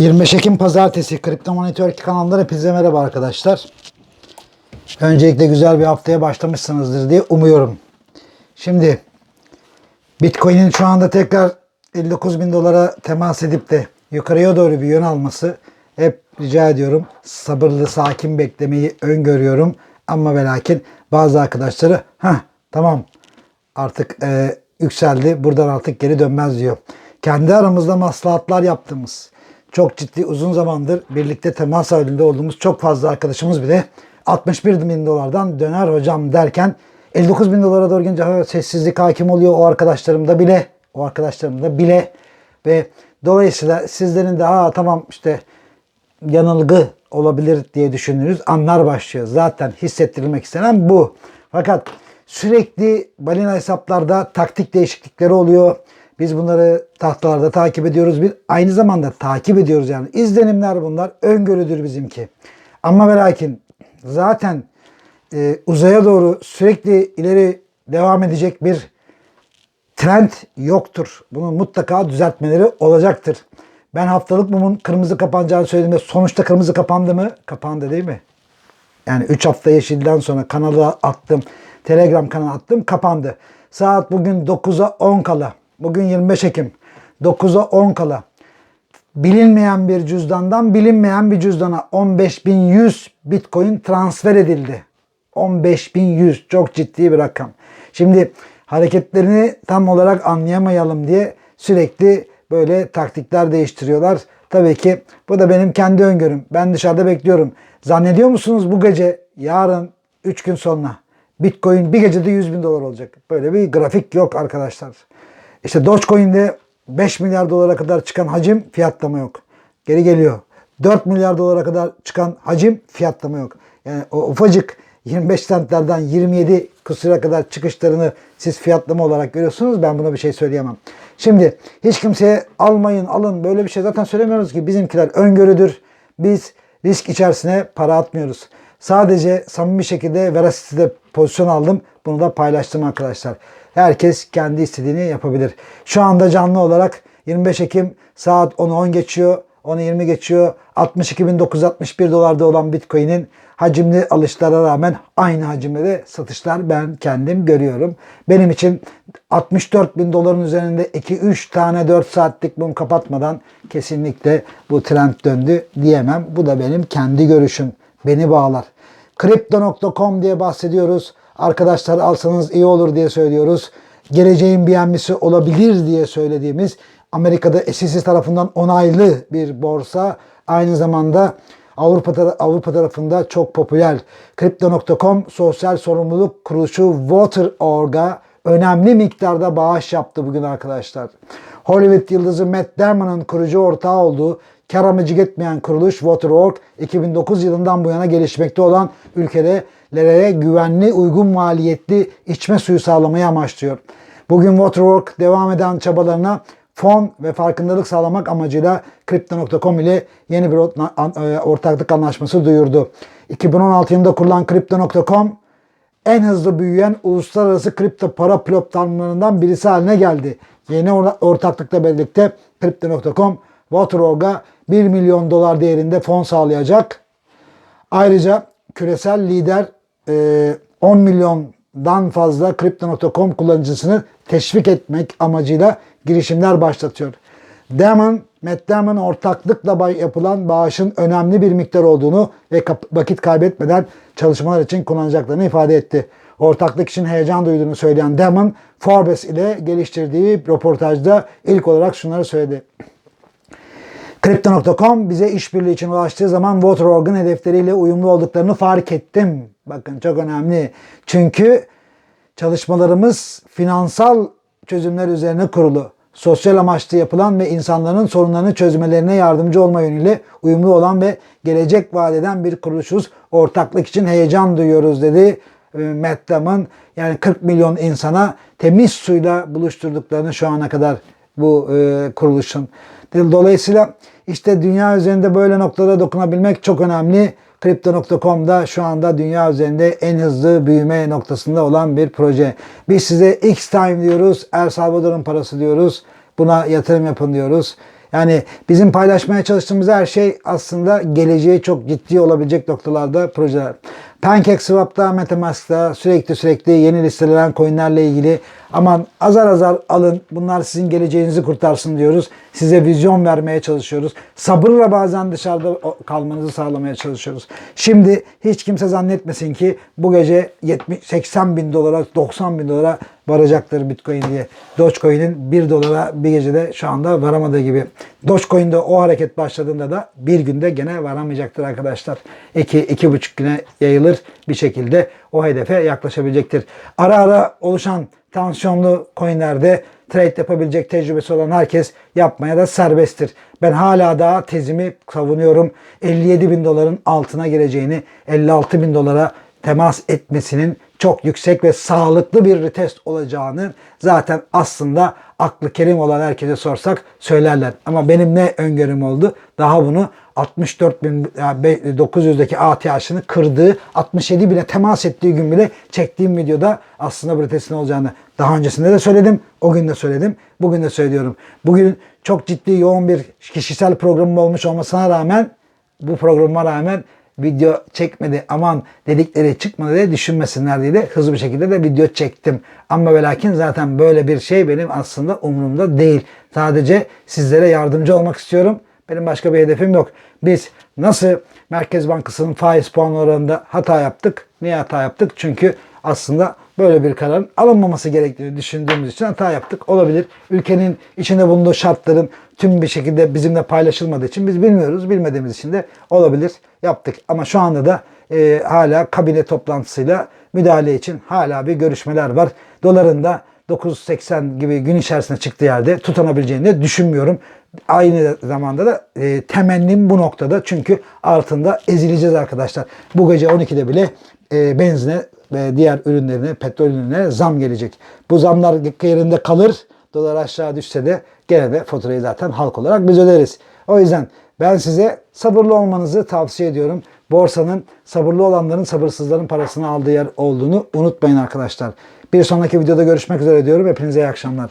25 Ekim Pazartesi Kripto Monitör kanalından hepinize merhaba arkadaşlar. Öncelikle güzel bir haftaya başlamışsınızdır diye umuyorum. Şimdi Bitcoin'in şu anda tekrar 59 bin dolara temas edip de yukarıya doğru bir yön alması hep rica ediyorum. Sabırlı, sakin beklemeyi öngörüyorum. Ama ve lakin bazı arkadaşları ha tamam artık e, yükseldi buradan artık geri dönmez diyor. Kendi aramızda maslahatlar yaptığımız çok ciddi uzun zamandır birlikte temas halinde olduğumuz çok fazla arkadaşımız bile 61 bin dolardan döner hocam derken 59 bin dolara doğru gelince sessizlik hakim oluyor o arkadaşlarımda bile o arkadaşlarımda bile ve dolayısıyla sizlerin de ha tamam işte yanılgı olabilir diye düşündüğünüz anlar başlıyor. Zaten hissettirilmek istenen bu. Fakat sürekli balina hesaplarda taktik değişiklikleri oluyor. Biz bunları tahtalarda takip ediyoruz. Bir aynı zamanda takip ediyoruz yani. İzlenimler bunlar. Öngörüdür bizimki. Ama ve lakin zaten e, uzaya doğru sürekli ileri devam edecek bir trend yoktur. Bunu mutlaka düzeltmeleri olacaktır. Ben haftalık mumun kırmızı kapanacağını söylediğimde sonuçta kırmızı kapandı mı? Kapandı değil mi? Yani 3 hafta yeşilden sonra kanala attım. Telegram kanala attım. Kapandı. Saat bugün 9'a 10 kala. Bugün 25 Ekim. 9'a 10 kala. Bilinmeyen bir cüzdandan bilinmeyen bir cüzdana 15.100 Bitcoin transfer edildi. 15.100 çok ciddi bir rakam. Şimdi hareketlerini tam olarak anlayamayalım diye sürekli böyle taktikler değiştiriyorlar. Tabii ki bu da benim kendi öngörüm. Ben dışarıda bekliyorum. Zannediyor musunuz bu gece yarın 3 gün sonra Bitcoin bir gecede 100 bin dolar olacak? Böyle bir grafik yok arkadaşlar. İşte Dogecoin'de 5 milyar dolara kadar çıkan hacim fiyatlama yok. Geri geliyor. 4 milyar dolara kadar çıkan hacim fiyatlama yok. Yani o ufacık 25 centlerden 27 kusura kadar çıkışlarını siz fiyatlama olarak görüyorsunuz. Ben buna bir şey söyleyemem. Şimdi hiç kimseye almayın alın böyle bir şey zaten söylemiyoruz ki bizimkiler öngörüdür. Biz risk içerisine para atmıyoruz. Sadece samimi şekilde Veraciti'de pozisyon aldım. Bunu da paylaştım arkadaşlar. Herkes kendi istediğini yapabilir. Şu anda canlı olarak 25 Ekim saat 10'u 10 geçiyor. 10'u 20 geçiyor. 62.961 dolarda olan Bitcoin'in hacimli alışlara rağmen aynı hacimde de satışlar ben kendim görüyorum. Benim için 64 bin doların üzerinde 2-3 tane 4 saatlik mum kapatmadan kesinlikle bu trend döndü diyemem. Bu da benim kendi görüşüm. Beni bağlar. Crypto.com diye bahsediyoruz. Arkadaşlar alsanız iyi olur diye söylüyoruz. Geleceğin BNB'si olabilir diye söylediğimiz Amerika'da SEC tarafından onaylı bir borsa. Aynı zamanda Avrupa, Avrupa tarafında çok popüler. Crypto.com sosyal sorumluluk kuruluşu Water.org'a önemli miktarda bağış yaptı bugün arkadaşlar. Hollywood yıldızı Matt Damon'ın kurucu ortağı olduğu kar amacı etmeyen kuruluş Water.org 2009 yılından bu yana gelişmekte olan ülkelere güvenli, uygun maliyetli içme suyu sağlamayı amaçlıyor. Bugün Water.org devam eden çabalarına fon ve farkındalık sağlamak amacıyla Crypto.com ile yeni bir e, ortaklık anlaşması duyurdu. 2016 yılında kurulan Crypto.com en hızlı büyüyen uluslararası kripto para platformlarından birisi haline geldi. Yeni or- ortaklıkla birlikte Crypto.com Water.org'a 1 milyon dolar değerinde fon sağlayacak. Ayrıca küresel lider e, 10 milyondan fazla Crypto.com kullanıcısını teşvik etmek amacıyla girişimler başlatıyor. Damon, Matt Damon ortaklıkla yapılan bağışın önemli bir miktar olduğunu ve vakit kaybetmeden çalışmalar için kullanacaklarını ifade etti. Ortaklık için heyecan duyduğunu söyleyen Damon, Forbes ile geliştirdiği röportajda ilk olarak şunları söyledi. Crypto.com bize işbirliği için ulaştığı zaman Water.org'un hedefleriyle uyumlu olduklarını fark ettim. Bakın çok önemli. Çünkü çalışmalarımız finansal çözümler üzerine kurulu. Sosyal amaçlı yapılan ve insanların sorunlarını çözmelerine yardımcı olma yönüyle uyumlu olan ve gelecek vaat eden bir kuruluşuz. Ortaklık için heyecan duyuyoruz dedi e, Matt Damon. Yani 40 milyon insana temiz suyla buluşturduklarını şu ana kadar bu e, kuruluşun. Dolayısıyla işte dünya üzerinde böyle noktada dokunabilmek çok önemli. Crypto.com'da şu anda dünya üzerinde en hızlı büyüme noktasında olan bir proje. Biz size X time diyoruz, El Salvador'un parası diyoruz. Buna yatırım yapın diyoruz. Yani bizim paylaşmaya çalıştığımız her şey aslında geleceği çok ciddi olabilecek noktalarda projeler. PancakeSwap'ta, Metamask'ta sürekli sürekli yeni listelenen coinlerle ilgili aman azar azar alın bunlar sizin geleceğinizi kurtarsın diyoruz. Size vizyon vermeye çalışıyoruz. Sabırla bazen dışarıda kalmanızı sağlamaya çalışıyoruz. Şimdi hiç kimse zannetmesin ki bu gece 70, 80 bin dolara 90 bin dolara varacaktır Bitcoin diye. Dogecoin'in 1 dolara bir gecede şu anda varamadığı gibi. Dogecoin'de o hareket başladığında da bir günde gene varamayacaktır arkadaşlar. 2 iki, buçuk güne yayılır bir şekilde o hedefe yaklaşabilecektir. Ara ara oluşan tansiyonlu coinlerde trade yapabilecek tecrübesi olan herkes yapmaya da serbesttir. Ben hala daha tezimi savunuyorum. 57 bin doların altına gireceğini, 56 bin dolara temas etmesinin çok yüksek ve sağlıklı bir retest olacağını zaten aslında aklı kerim olan herkese sorsak söylerler. Ama benim ne öngörüm oldu? Daha bunu 64.900'deki ATH'ını kırdığı 67 bile temas ettiği gün bile çektiğim videoda aslında bu retestin olacağını daha öncesinde de söyledim. O gün de söyledim. Bugün de söylüyorum. Bugün çok ciddi yoğun bir kişisel programım olmuş olmasına rağmen bu programa rağmen video çekmedi aman dedikleri çıkmadı diye düşünmesinler diye de hızlı bir şekilde de video çektim. Ama ve lakin zaten böyle bir şey benim aslında umurumda değil. Sadece sizlere yardımcı olmak istiyorum. Benim başka bir hedefim yok. Biz nasıl Merkez Bankası'nın faiz puan oranında hata yaptık? Niye hata yaptık? Çünkü aslında böyle bir kararın alınmaması gerektiğini düşündüğümüz için hata yaptık. Olabilir. Ülkenin içinde bulunduğu şartların tüm bir şekilde bizimle paylaşılmadığı için biz bilmiyoruz. Bilmediğimiz için de olabilir. Yaptık. Ama şu anda da e, hala kabine toplantısıyla müdahale için hala bir görüşmeler var. Doların da 9.80 gibi gün içerisinde çıktığı yerde tutanabileceğini de düşünmüyorum. Aynı zamanda da e, temennim bu noktada çünkü altında ezileceğiz arkadaşlar. Bu gece 12'de bile e, benzine ve diğer ürünlerine, petrol ürünlerine zam gelecek. Bu zamlar yerinde kalır. Dolar aşağı düşse de gene de faturayı zaten halk olarak biz öderiz. O yüzden ben size sabırlı olmanızı tavsiye ediyorum. Borsanın sabırlı olanların sabırsızların parasını aldığı yer olduğunu unutmayın arkadaşlar. Bir sonraki videoda görüşmek üzere diyorum. Hepinize iyi akşamlar.